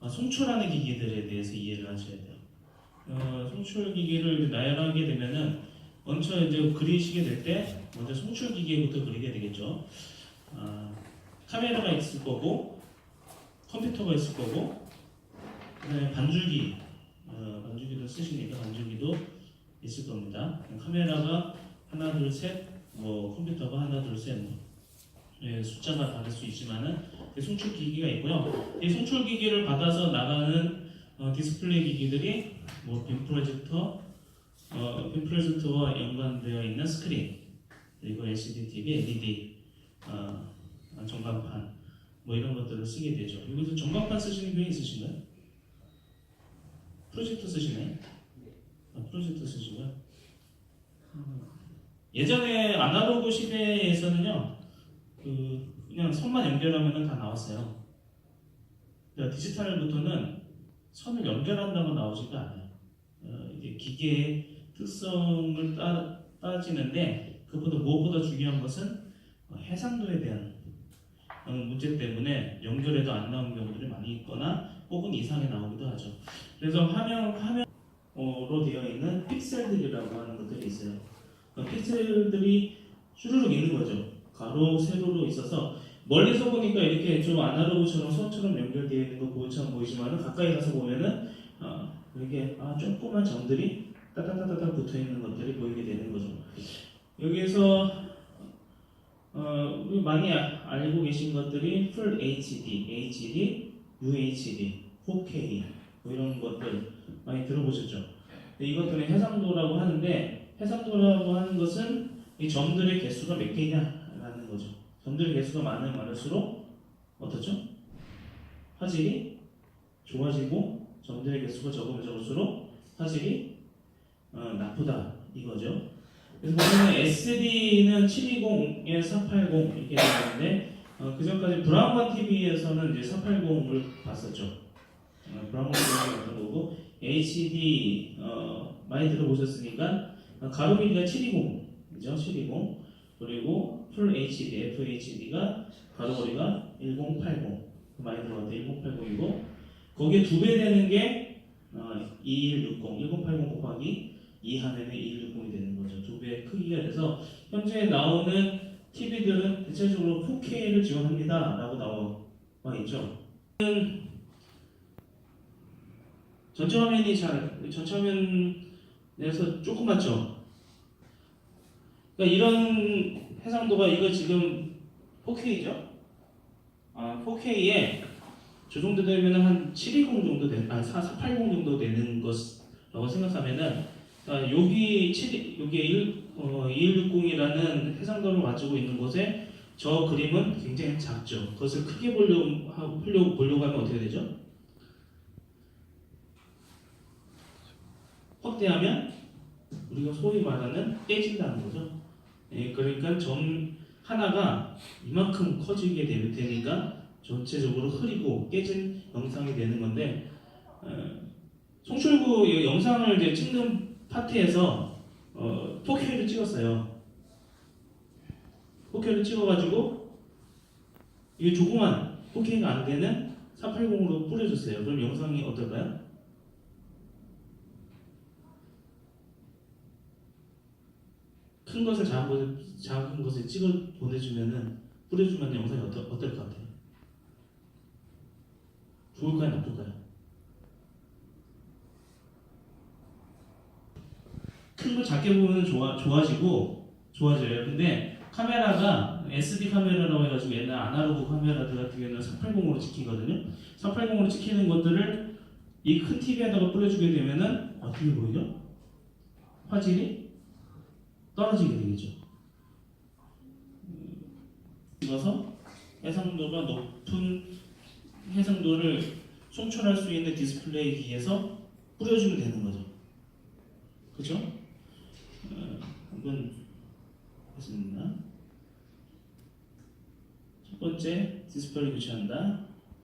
어, 송출하는 기기들에 대해서 이해를 하셔야 돼요. 어, 송출 기기를 나열하게 되면은 먼저 이제 그리시게 될 때 먼저 송출 기기부터 그리게 되겠죠. 아, 카메라가 있을 거고 컴퓨터가 있을 거고 그다음에 반줄기 어, 반줄기도 쓰시니까 반줄기도 있을 겁니다. 카메라가 하나 둘 셋 뭐 컴퓨터가 하나 둘 셋 뭐, 예, 숫자가 다를 수 있지만은 이 송출 기기가 있고요. 이 송출 기기를 받아서 나가는 어, 디스플레이 기기들이 뭐빔 프로젝터, 어, 빔 프로젝터와 연관되어 있는 스크린, 그리고 LCD TV, LED, 어, 어, 전광판 뭐 이런 것들을 쓰게 되죠. 여기서 전광판 쓰시는 분이 있으신가요? 프로젝터 쓰시나요? 아, 프로젝터 쓰시고요. 음, 예전에 아날로그 시대에서는요, 그 그냥 선만 연결하면 다 나왔어요. 그러니까 디지털부터는 선을 연결한다고 나오지가 않아요. 어, 이제 기계의 특성을 따, 따지는데 그보다 무엇보다 중요한 것은 어, 해상도에 대한 어, 문제 때문에 연결해도 안 나오는 경우들이 많이 있거나 혹은 이상이 나오기도 하죠. 그래서 화면 화면으로 되어 있는 픽셀들이라고 하는 것들이 있어요. 그 픽셀들이 쭈루룩 있는 거죠. 가로 세로로 있어서 멀리서 보니까 이렇게 좀 아날로그처럼 수업처럼 연결되어 있는 거 보이처럼 보이지만 가까이 가서 보면은 어, 이렇게 아, 조그만 점들이 따따따따 붙어 있는 것들이 보이게 되는 거죠. 여기에서 어, 많이 아- 알고 계신 것들이 Full HD, HD, UHD, 4K 뭐 이런 것들 많이 들어보셨죠? 이것들은 해상도라고 하는데 해상도라고 하는 것은 이 점들의 개수가 몇 개냐라는 점들의 개수가 많으면 많을수록 어떻죠? 화질이 좋아지고 점들의 개수가 적으면 적을수록 화질이 어, 나쁘다 이거죠. 그래서 보면 SD는 720에 480 이렇게 되는데 어, 그 전까지 브라운관 TV에서는 이제 480을 봤었죠. 어, 브라운관 TV가 어떤 거고 HD 어, 많이 들어보셨으니까 어, 가로 길이가 720이죠. 720 그리고 풀 HD, FHD가 가로거리가 1080 많이 들어봤는데 1080이고 거기에 두 배 되는 게 어, 2160 1080 곱하기 2 하면은 2160이 되는 거죠. 두 배 크기가 돼서 현재 나오는 TV들은 대체적으로 4K를 지원합니다. 라고 나와 있죠. 전체 화면이 잘, 전체 화면에서 조그맣죠? 그러니까 이런 해상도가 이거 지금 4K죠? 아, 4K에 저 정도 되면 한 720 정도 되는, 아, 480 정도 되는 것라고 생각하면은, 아, 여기 7, 여기 1, 어, 2160이라는 해상도를 가지고 있는 곳에 저 그림은 굉장히 작죠. 그것을 크게 보려고, 하- 보려고, 보려고 하면 어떻게 되죠? 확대하면 우리가 소위 말하는 깨진다는 거죠. 예, 그러니까 점 하나가 이만큼 커지게 되- 되니까 전체적으로 흐리고 깨진 영상이 되는 건데 어, 송출구 이 영상을 이제 찍는 파트에서 어, 4K를 찍었어요. 4K를 찍어가지고 이게 조그만 4K가 안 되는 480으로 뿌려줬어요. 그럼 영상이 어떨까요? 큰 것을 작은 것을, 작은 것을 찍어 보내주면은 뿌려주면 영상이 어떨, 어떨 것 같아요? 좋을까요, 나쁠까요? 큰 거 작게 보면 좋아 좋아지고 좋아져요. 근데 카메라가 SD 카메라라고 해가지고 옛날 아날로그 카메라들 같은 경우는 480으로 찍히거든요. 480으로 찍히는 것들을 이 큰 TV에다가 뿌려주게 되면은 어떻게 보이죠? 화질이 떨어지게 되겠죠. 음, 찍어서 해상도가 높은 해상도를 송출할 수 있는 디스플레이 기에서 뿌려주면 되는 거죠. 그죠? 어, 한번 보겠습니다. 첫 번째 디스플레이 교체한다.